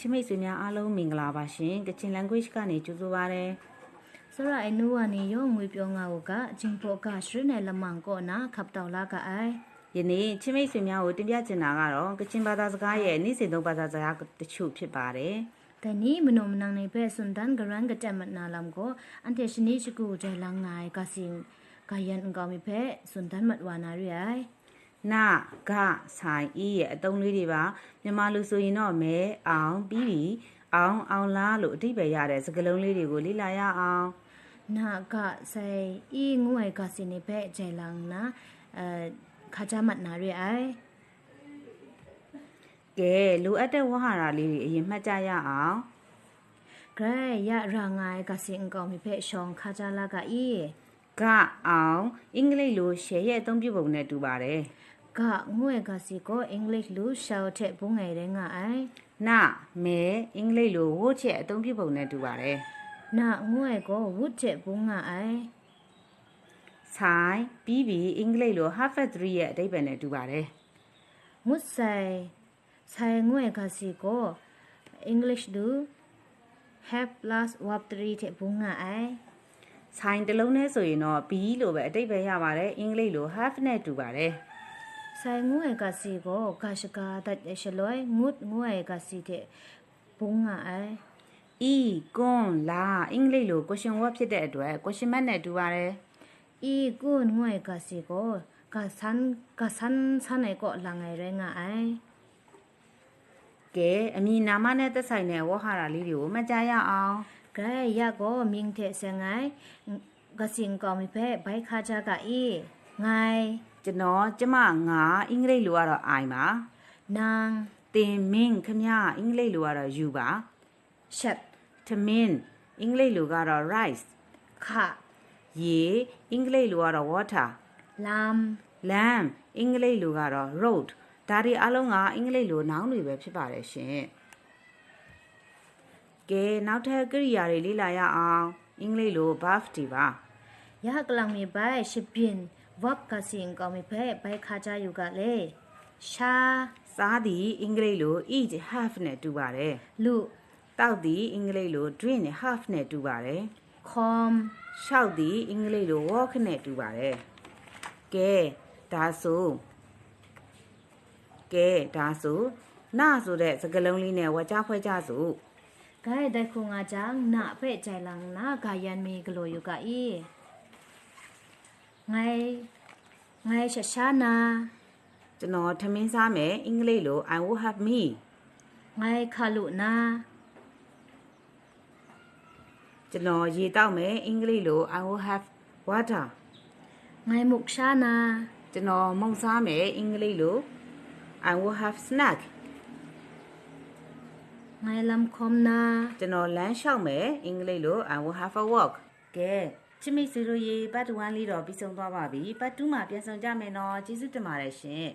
ချစ်မိတ်ဆွေများအားလုံးမင်္ဂလာပါရှင်ကချင် language ကနေကြိုဆိုပါရစေစရအနူဝနီယောငွေပြောငါကိုကအချင်းဖို့ကရှရနယ်လမန်ကောနာခပ်တော်လာကအိုင်ယနေ့ချစ်မိတ်ဆွေများကိုတင်ပြချင်တာကတော့ကချင်ဘာသာစကားရဲ့နေ့စဉ်သုံးဘာသာစကားတချို့ဖြစ်ပါတယ်တနီမနုံမနန်းနေပဲစွန်ဒန်ဂရန်ကတက်မနာလမ်ကိုအန်တေရှနီချကူဂျဲလန်ငိုင်ကစင်ကယန်ကောင်မီဖဲစွန်ဒန်မတ်ဝါနာရီအိုင် နာဂဆိုင်ဤရဲ့အတုံးလေးတွေပါမြန်မာလူဆိုရင်တော့မဲအောင်ပြီးပြီးအောင်အောင်လားလို့အတိပ္ပယ်ရတဲ့စကားလုံးလေးတွေကိုလေ့လာရအောင်နာကဆိုင်ဤငွေကစင်နေပဲဂျဲလန်နာအဲခါကြမတ်နာရီအိုင်ကဲလိုအပ်တဲ့ဝဟာရလေးတွေအရင်မှတ်ကြရအောင်ဂရဲရရာငိုင်ကစင်ကောင်မီဖဲရှောင်းခါကြလာကဤကအောင်အင်္ဂလိပ်လိုရှယ်ရဲ့အသုံးပြုပုံနဲ့တူပါတယ် ကငွေကစီကိုအင်္ဂလိပ်လူရှောက်တဲ့ဘုံငယ်တဲ့ငါအိုင်နာမဲအင်္ဂလိပ်လိုဝို့ချက်အသုံးပြုပုံနဲ့တူပါတယ်နာငွေကိုဝတ်တဲ့ဘုံငါအိုင်ဆိုင်ပြီးပြီးအင်္ဂလိပ်လို half at 3ရဲ့အဓိပ္ပာယ်နဲ့တူပါတယ်ငွတ်ဆိုင်ဆိုင်ငွေကစီကို English လူ have plus verb 3တဲ့ဘုံငါအိုင်ဆိုင်တစ်လုံးနဲ့ဆိုရင်တော့ B လို့ပဲအဓိပ္ပာယ်ရပါတယ်အင်္ဂလိပ်လို half နဲ့တူပါတယ် ဆိုင်ငွေကစီကိုကရှကာတတ်ရှလွိုင်ငုတ်ငွေကစီတဲ့ဘုံငါအိုင် E ကွန်လာအင်္ဂလိပ်လို question word ဖြစ်တဲ့အတွက် question mark နဲ့တူပါတယ်ဤကွန်ငွေကစီကိုကဆန်ကဆန်ဆန်နေကိုလငယ်ရငါအိုင်ကဲအမည်နာမနဲ့သက်ဆိုင်တဲ့ဝဟာရလေးတွေကိုမှတ်ကြရအောင်ကဲရကိုမင်းတဲ့ဆငိုင်ကစင်ကောမီဖဲဘိုက်ခါကြကဤငိုင် ကျွန်တော်ကျမငါအင်္ဂလိပ်လိုကတော့ I ပါနန်းတင်မင်းခမအင်္ဂလိပ်လိုကတော့ you ပါရှက်သမင်းအင်္ဂလိပ်လိုကတော့ rice ခရေအင်္ဂလိပ်လိုကတော့ water လမ် lamb အင်္ဂလိပ်လိုကတော့ road ဒါတွေအလုံးကအင်္ဂလိပ်လိုနောင်းတွေပဲဖြစ်ပါတယ်ရှင်ကဲနောက်ထပ်ကရိယာတွေလေ့လာရအောင်အင်္ဂလိပ်လို verb တွေပါရကလန်မီဘိုင်ရှပင် ဝပ်ကစင်ကောမီဖဲဘိုက်ခါကြယူကလေရှာစားသည်အင်္ဂလိပ်လို eat have နဲ့တူပါတယ်လူတောက်သည်အင်္ဂလိပ်လို drink နဲ့ have နဲ့တူပါတယ်ခွန်ရှောက်သည်အင်္ဂလိပ်လို walk နဲ့တူပါတယ်ကဲဒါဆိုကဲဒါဆိုနာဆိုတဲ့စကားလုံးလေးနဲ့ဝါကြဖွဲ့ကြစို့ဂိုင်ဒိုင်ခုငါချန်နာဖဲကြိုင်လန်နာ ဂါယန်မီဂလိုယူကဤငိုင်ငိုင်ရှရှာနာကျွန်တော်ထမင်းစားမယ်အင်္ဂလိပ်လို I will have me ငိုင်ခါလူနာကျွန်တော်ရေတောက်မယ်အင်္ဂလိပ်လို I will have water ငိုင်မုတ်ရှာနာကျွန်တော်မုံစားမယ်အင်္ဂလိပ်လို I will have snack ငိုင်လမ်ခွန်နာကျွန်တော်လမ်းလျှောက်မယ်အင်္ဂလိပ်လို I will have a walk ကဲ ချစ်မိတ်ဆွေတို့ရေပတ်1လေးတော့ပြီးဆုံးသွားပါပြီပတ်2မှာပြန်ဆောင်ကြမယ်နော်ကျေးဇူးတင်ပါတယ်ရှင်